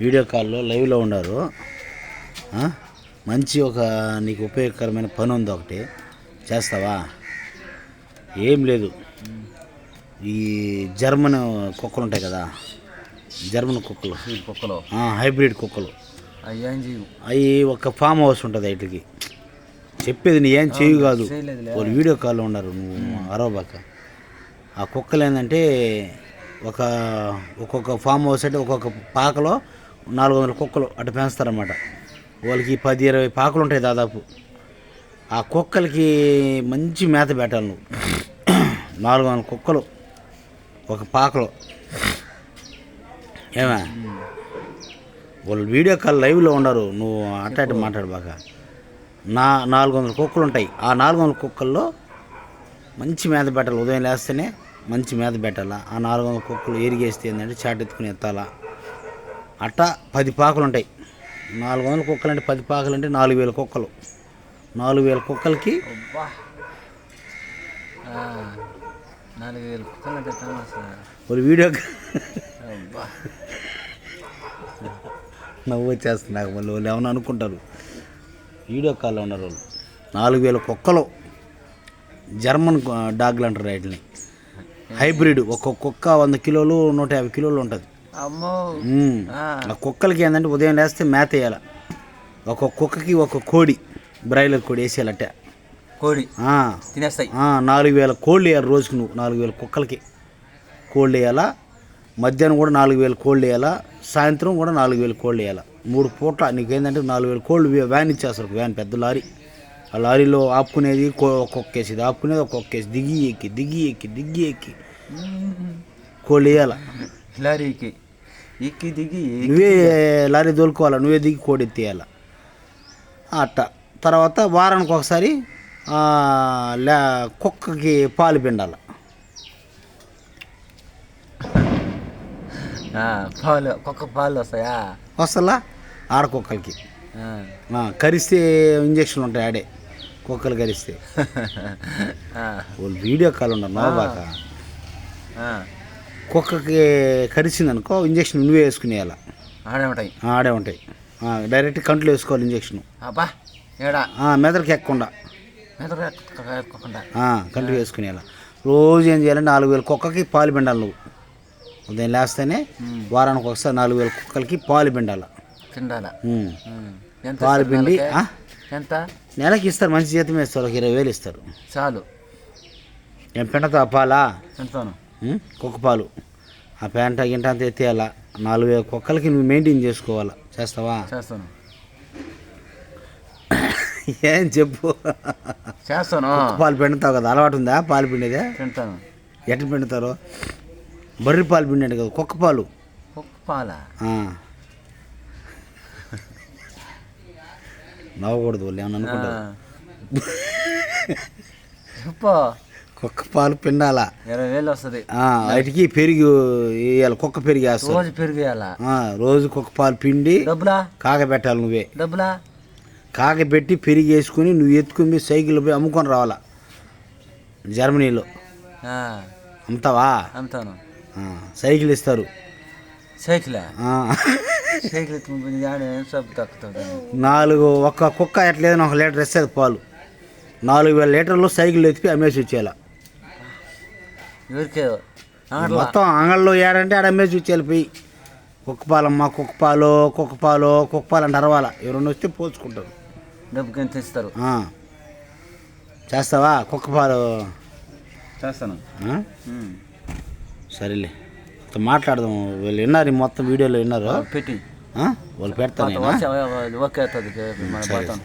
Video కాల్లో లైవ్లో ఉన్నారు? మంచి ఒక నీకు ఉపయోగకరమైన పని ఉంది ఒకటి. చేస్తావా? ఏం లేదు. ఈ జర్మన్ కుక్కలు ఉంటాయి కదా? జర్మన్ కుక్కలు. కుక్కలు. హైబ్రిడ్ కుక్కలు. అవి ఒక ఫామ్ హౌస్ ఉంటుంది వీటికి. చెప్పేది నీ ఏం చేయు కాదు. వాళ్ళు వీడియో కాల్లో ఉన్నారు నువ్వు అరవబాక. ఆ కుక్కలు ఏంటంటే ఒక ఒక్కొక్క ఫామ్ హౌస్ అంటే ఒక్కొక్క పాకలో నాలుగు వందల కుక్కలు అటు పెంచుతారన్నమాట. వాళ్ళకి పది ఇరవై పాకలు ఉంటాయి దాదాపు. ఆ కుక్కలకి మంచి మేత పెట్టాలి నువ్వు. నాలుగు వందల కుక్కలు ఒక పాకలో. ఏమా? వాళ్ళు వీడియో కాల్ లైవ్లో ఉన్నారు నువ్వు అట్ట అట్ట మాట్లాడబాక. నా నాలుగు వందల కుక్కలు ఉంటాయి. ఆ నాలుగు వందల కుక్కల్లో మంచి మేత పెట్టాలి. ఉదయం లేస్తేనే మంచి మేత పెట్టాలా? ఆ నాలుగు వందల కుక్కలు ఎరిగేస్తే ఏంటంటే చాటెత్తుకుని ఎత్తాలా? అట్టా పది పాకలు ఉంటాయి. నాలుగు వందల కుక్కలు అంటే పది పాకలు అంటే నాలుగు వేల కుక్కలు. నాలుగు వేల కుక్కలకి అబ్బా. ఆ, నాలుగు వేలు కుక్కలు అంటే తమాసా వాళ్ళు వీడియో నవ్వు వచ్చేస్తుంది నాకు మళ్ళీ వాళ్ళు ఏమైనా అనుకుంటారు. వీడియో కాల్లో ఉన్నారు వాళ్ళు. నాలుగు వేల కుక్కలు. జర్మన్ డాగ్లు అంటారు వాటిని హైబ్రిడ్. ఒక్కొక్క కుక్క వంద కిలోలు నూట యాభై కిలోలు ఉంటుంది. ఆ, కుక్కలకి ఏంటంటే ఉదయం లేస్తే మేత వేయాలి. ఒక్కొక్క కుక్కకి ఒక కోడి బ్రాయిలర్ కోడి వేసేయాలట. కోడి. తినేస్తాయి. నాలుగు వేల కోళ్ళు వేయాలి రోజుకి నువ్వు నాలుగు వేల కుక్కలకి. కోళ్ళు వేయాలా. మధ్యాహ్నం కూడా నాలుగు వేల కోళ్ళు వేయాలా. సాయంత్రం కూడా నాలుగు వేల కోళ్ళు వేయాలా. మూడు పూట్ల నీకేంటంటే నాలుగు వేల కోళ్ళు వ్యాన్ ఇచ్చేస్తారు ఒక వ్యాన్ పెద్ద లారీ. ఆ లారీలో ఆపుకునేది కో- ఒక్కొక్క కేసు ఇది ఆపుకునేది ఒక్కొక్క కేసు దిగి ఎక్కి దిగి ఎక్కి దిగి ఎక్కి. కోళ్ళు వేయాలా. లారీకి. ఎక్కి దిగి నువ్వే లారీ దోలుకోవాలా? నువ్వే దిగి కోడి ఎత్తేయాల? అట్ట. తర్వాత వారానికి ఒకసారి లే కుక్కకి పాలు పిండాలి. పాలు కుక్క పాలు వస్తాయా? వస్తలా? ఆడ కుక్కలకి. ఆ. ఆ, కరిస్తే ఇంజక్షన్లు ఉంటాయి ఆడే. కుక్కలు కరిస్తే. వాళ్ళు వీడియో కాల్ ఉన్నారు నోబాక కుక్కకి కరిచిందనుకో ఇంజక్షన్ నువ్వే వేసుకునేయాల ఆడే ఉంటాయి. ఆడే ఉంటాయి. డైరెక్ట్ కంట్లో వేసుకోవాలి ఇంజక్షన్. అబ్బా ఏడా? మెదడుకి ఎక్కకుండా. కంటికి వేసుకునేలా రోజు ఏం చేయాలంటే నాలుగు వేల కుక్కకి పాలు పిండాలి నువ్వు. ఉదయం లేస్తేనే వారానికి ఒకసారి నాలుగు వేల కుక్కలకి పాలు పిండాలి. తిండాల? పాలు పిండి? ఎంత? నెలకి ఇస్తారు మంచి జీతం ఇస్తారు ఒక ఇరవై వేలు ఇస్తారు. చాలు. ఏం పిండతా పాలా? ఎంతను. ఉమ్, కుక్క పాలు. ఆ పెంట గింట అంతా ఎత్తేయాలా? నాలుగు వేల కుక్కలకి నువ్వు మెయింటైన్ చేసుకోవాలా? చేస్తావా? చేస్తాను. ఏం చెప్పు? చేస్తాను. పాలు పిండుతావు కదా అలవాటు ఉందా పాలు పిండేదే? తింటాను. ఎట్లా పిండుతారు? బర్రె పాలు పిండాడు కదా కుక్క పాలు. కుక్క పాల. నవ్వకూడదు వాళ్ళు ఏమన్నా అనుకుంటారు. చెప్పు. కుక్క పాలు పిండాలా? ఇరవై వేలు వస్తుంది. వాటికి పెరుగు వేయాలి కుక్క పెరుగు రోజు పెరిగేయాల ఆ, రోజు కుక్క పాలు పిండి డబ్బులా? కాగబెట్టాలి నువ్వే. డబ్బులా? కాగబెట్టి పెరిగి వేసుకుని నువ్వు ఎత్తుకుని సైకిల్ పోయి అమ్ముకొని రావాలా? జర్మనీలో. అమ్ముతావా? అమ్ముతాను. సైకిల్ ఇస్తారు. సైకిలా. సైకిల్ నాలుగు ఒక్క కుక్క ఎట్లేదని ఒక లీటర్ ఇస్తుంది పాలు. నాలుగు వేల లీటర్లు సైకిల్ ఎత్తిపి అమ్మేసి వచ్చేయాల? ఎవరికే అంగట్లా మొత్తం అంగళ్ళలో ఏడంటే ఆడ అమ్మేసి వచ్చేయాలి పోయి కుక్క పాలమ్మ కుక్క పాలు కుక్క పాలు కుక్క పాలు అంటే అరవాల. ఎవరన్నా వస్తే పోల్చుకుంటారు. డబ్బుకి ఎంత ఇస్తారు ఆ. చేస్తావా? కుక్క పాలు? చేస్తాను? సరేలే. మాట్లాడదాం వీళ్ళు విన్నారు మొత్తం వీడియోలో విన్నారు. పెట్టి. ఆ? వాళ్ళు పెడతాను ఓకే అవుతుంది మన పోతాను